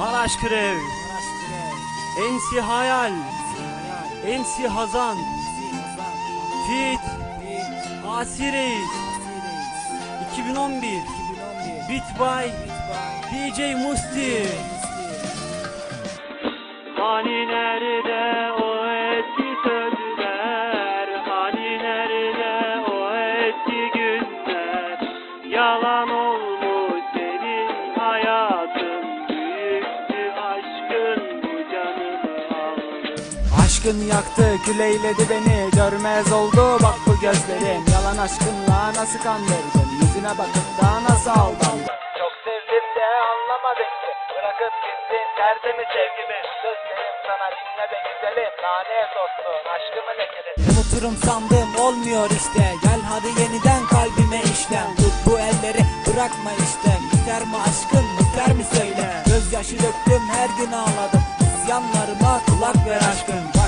Maraş Krev, Ensi Hayal, Ensi Hazan, Fit, Asi Reis, 2011, Beat by DJ Musti. Hani nerede Aşkın yaktı küleyledi beni Görmez oldu. Bak bu gözlerim Yalan aşkınla nasıl kandırdın? Yüzüne bakıp da nasıl aldandım Çok sevdim de anlamadın ki. Bırakıp gittin tertemiz sevgimi. Sözlerim sana dinle be güzelim. Lanet olsun aşkımı lekeledin Unuturum sandım olmuyor işte. Gel hadi yeniden kalbime işlem. Tut bu elleri bırakma işte. Biter mi aşkın biter mi söyle? Gözyaşı döktüm her gün ağladım. İsyanlarıma kulak ver aşkım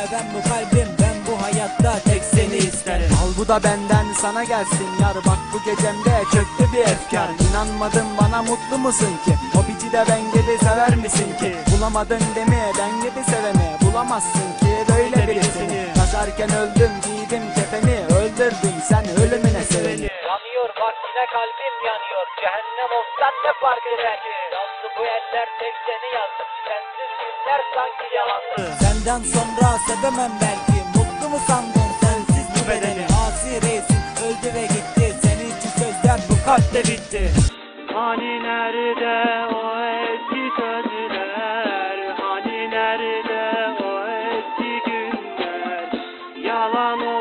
Coştu seven bu kalbim Ben bu hayatta tek seni isterim. Al bu da benden sana gelsin yar Bak bu gecemde çöktü bir efkar. İnanmadın bana mutlu musun ki? O bici de ben gibi sever misin ki? Bulamadın değil mi ben gibi seveni Bulamazsın ki. Böyle birisini. Kaçarken öldüm giydim kefeni Öldürdün sen Seninle kalbim yanıyor. Cehennem olsan ne fark eder ki? Bu eller tek seni yazdı? Sensiz günler sanki yalandı. Senden sonra sevemem belki. Mutlu mu sandın sensiz bu bedeni? Asi reisin öldü ve gitti. Senin için sözler bu kalpte bitti. Hani nerede o eski sözler? Hani nerede o eski günler? Yalan o